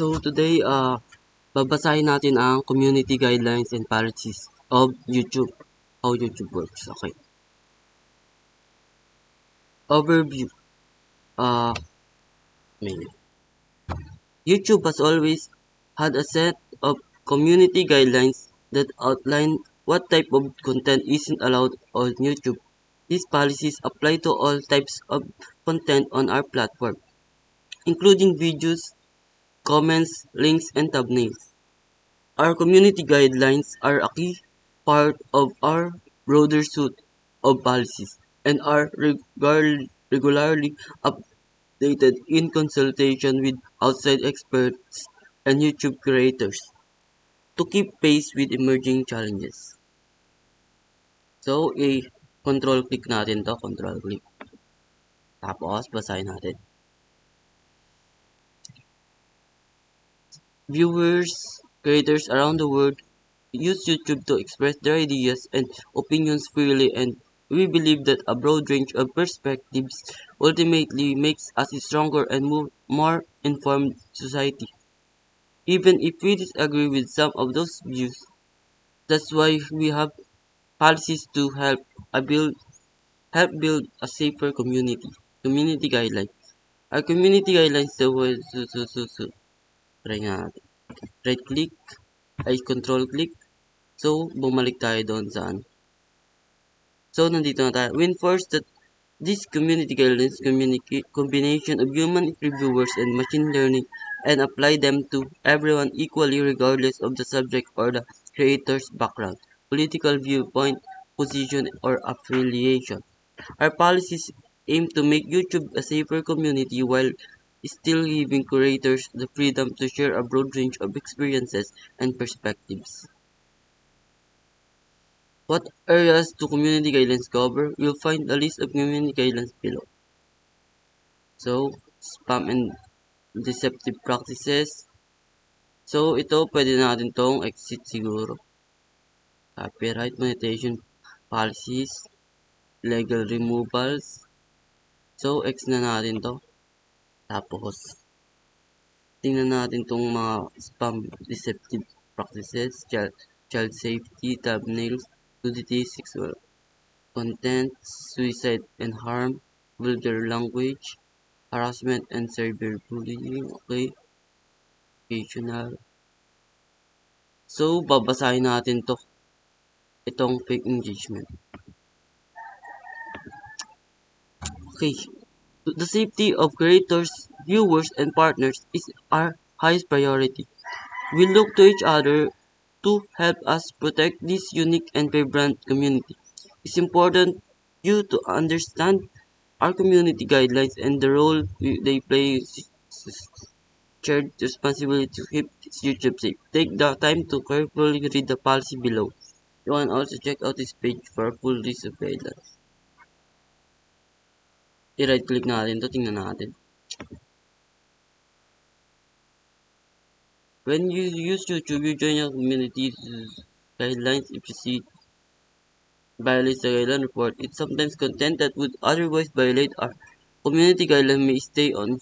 So today, uh, babasahin natin ang community guidelines and policies of YouTube. How YouTube works. Okay. Overview. Uh, main. YouTube has always had a set of community guidelines that outline what type of content isn't allowed on YouTube. These policies apply to all types of content on our platform, including videos, comments, links, and thumbnails. Our community guidelines are a key part of our broader suite of policies and are regularly updated in consultation with outside experts and YouTube creators to keep pace with emerging challenges. So, i-control click natin to, control click. Tapos, basahin natin. Viewers, creators around the world use YouTube to express their ideas and opinions freely and we believe that a broad range of perspectives ultimately makes us a stronger and more informed society. Even if we disagree with some of those views, that's why we have policies to help build help build a safer community. Community guidelines. Our community guidelines so, so, so, so, so. Try nga natin. Right click, ay control click. So, bumalik tayo doon saan. So, nandito na tayo. We enforce that this community guidelines combination of human reviewers and machine learning and apply them to everyone equally regardless of the subject or the creator's background, political viewpoint, position, or affiliation. Our policies aim to make YouTube a safer community while still giving creators the freedom to share a broad range of experiences and perspectives. What areas do community guidelines cover? You'll find a list of community guidelines below. So, spam and deceptive practices. So, ito, pwede natin tong exit siguro. Copyright monetization policies, legal removals. So, X na natin to. Tapos, tingnan natin tong mga spam deceptive practices, child, child safety, thumbnails, nudity, sexual content, suicide and harm, vulgar language, harassment and cyberbullying, okay? Educational. So, babasahin natin to. Itong fake engagement. Okay. The safety of creators, viewers, and partners is our highest priority. We look to each other to help us protect this unique and vibrant community. It's important you to understand our community guidelines and the role they play shared responsibility to keep YouTube safe. Take the time to carefully read the policy below. You can also check out this page for full list of guidelines. I-right click natin to, tingnan natin. When you use YouTube, you join your community's guidelines. If you see violates the guideline report, it's sometimes content that would otherwise violate our community guideline may stay on.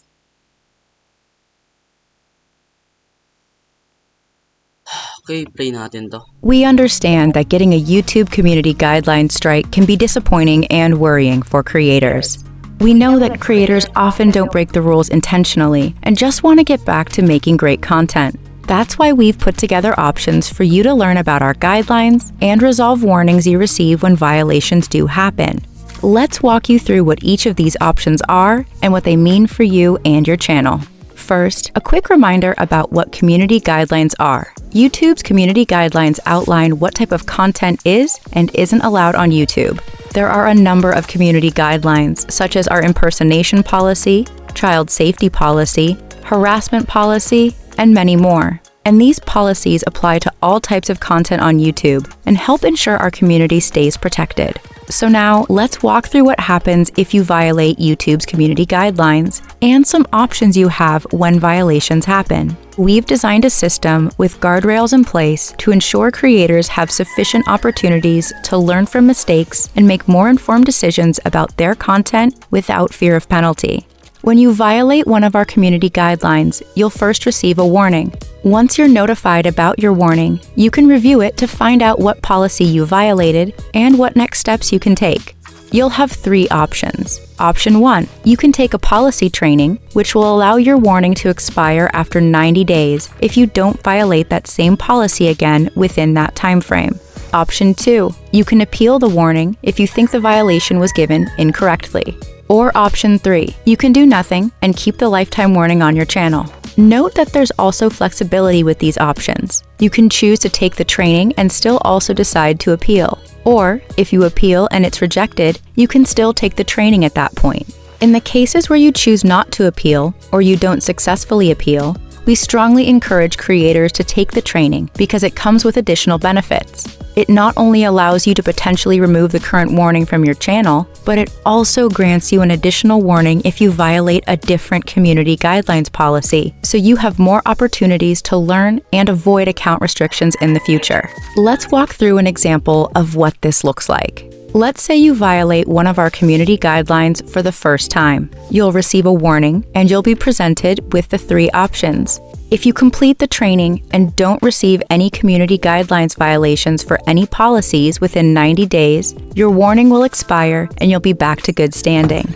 We understand that getting a YouTube community guideline strike can be disappointing and worrying for creators. We know that creators often don't break the rules intentionally and just want to get back to making great content. That's why we've put together options for you to learn about our guidelines and resolve warnings you receive when violations do happen. Let's walk you through what each of these options are and what they mean for you and your channel. First, a quick reminder about what community guidelines are. YouTube's community guidelines outline what type of content is and isn't allowed on YouTube. There are a number of community guidelines, such as our impersonation policy, child safety policy, harassment policy, and many more. And these policies apply to all types of content on YouTube and help ensure our community stays protected. So, now let's walk through what happens if you violate YouTube's community guidelines and some options you have when violations happen. We've designed a system with guardrails in place to ensure creators have sufficient opportunities to learn from mistakes and make more informed decisions about their content without fear of penalty. When you violate one of our community guidelines, you'll first receive a warning. Once you're notified about your warning, you can review it to find out what policy you violated and what next steps you can take. You'll have three options. Option 1 You can take a policy training, which will allow your warning to expire after 90 days if you don't violate that same policy again within that time frame. Option 2 You can appeal the warning if you think the violation was given incorrectly. Or option 3 You can do nothing and keep the lifetime warning on your channel. Note that there's also flexibility with these options. You can choose to take the training and still also decide to appeal. Or, if you appeal and it's rejected, you can still take the training at that point. In the cases where you choose not to appeal or you don't successfully appeal, we strongly encourage creators to take the training because it comes with additional benefits. It not only allows you to potentially remove the current warning from your channel, but it also grants you an additional warning if you violate a different community guidelines policy, so you have more opportunities to learn and avoid account restrictions in the future. Let's walk through an example of what this looks like. Let's say you violate one of our community guidelines for the first time. You'll receive a warning and you'll be presented with the three options. If you complete the training and don't receive any community guidelines violations for any policies within 90 days, your warning will expire and you'll be back to good standing.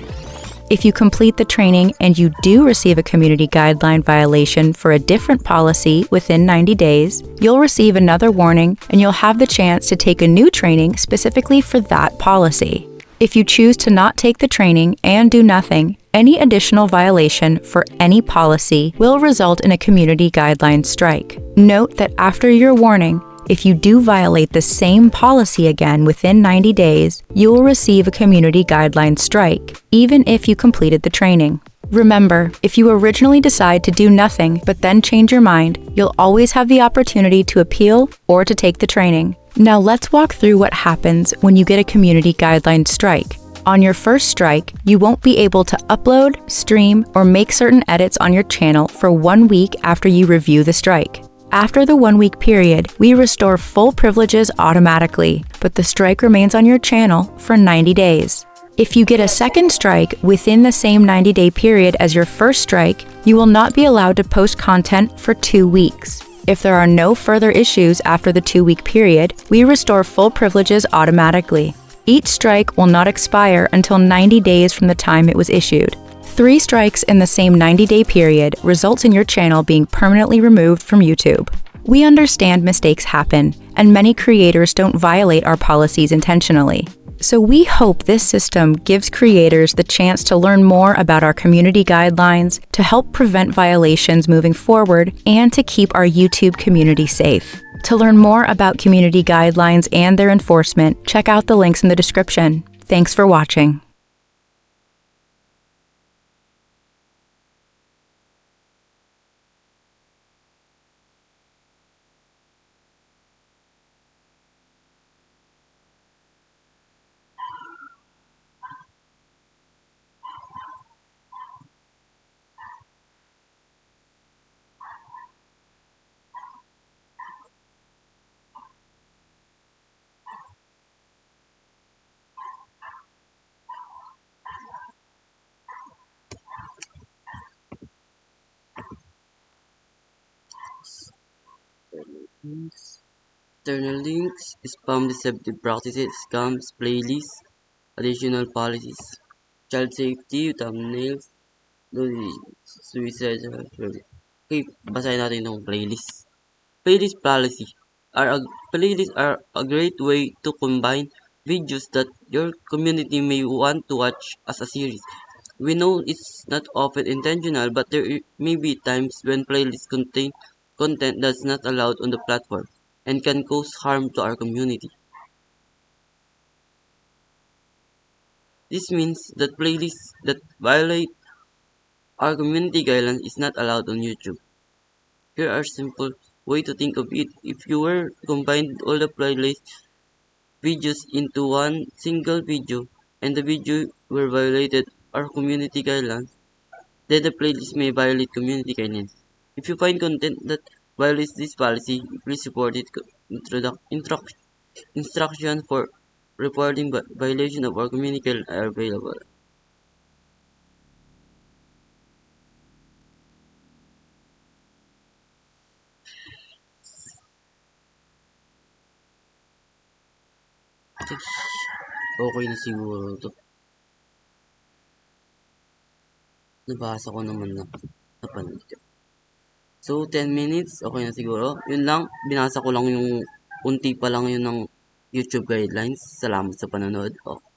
If you complete the training and you do receive a community guideline violation for a different policy within 90 days, you'll receive another warning and you'll have the chance to take a new training specifically for that policy. If you choose to not take the training and do nothing, any additional violation for any policy will result in a community guideline strike. Note that after your warning, if you do violate the same policy again within 90 days, you will receive a community guideline strike, even if you completed the training. Remember, if you originally decide to do nothing but then change your mind, you'll always have the opportunity to appeal or to take the training. Now let's walk through what happens when you get a community guideline strike. On your first strike, you won't be able to upload, stream, or make certain edits on your channel for one week after you review the strike. After the one week period, we restore full privileges automatically, but the strike remains on your channel for 90 days. If you get a second strike within the same 90 day period as your first strike, you will not be allowed to post content for two weeks. If there are no further issues after the two week period, we restore full privileges automatically. Each strike will not expire until 90 days from the time it was issued. Three strikes in the same 90 day period results in your channel being permanently removed from YouTube. We understand mistakes happen, and many creators don't violate our policies intentionally. So we hope this system gives creators the chance to learn more about our community guidelines, to help prevent violations moving forward, and to keep our YouTube community safe. To learn more about community guidelines and their enforcement, check out the links in the description. Thanks for watching. External links, spam deceptive practices, scams, playlists, additional policies, child safety, thumbnails, suicide. Okay, basahin natin itong playlist. Playlist policy are a, playlists are a great way to combine videos that your community may want to watch as a series. We know it's not often intentional, but there may be times when playlists contain content that's not allowed on the platform and can cause harm to our community. This means that playlists that violate our community guidelines is not allowed on YouTube. Here are simple way to think of it. If you were combined all the playlist videos into one single video and the video were violated our community guidelines, then the playlist may violate community guidelines. If you find content that violates this policy, please report it instructions for reporting violation of our communication are available. Okay na siguro to. Nabasa ko naman na napanood. So, 10 minutes, okay na siguro. Yun lang, binasa ko lang yung unti pa lang yun ng YouTube guidelines. Salamat sa panonood. Oh.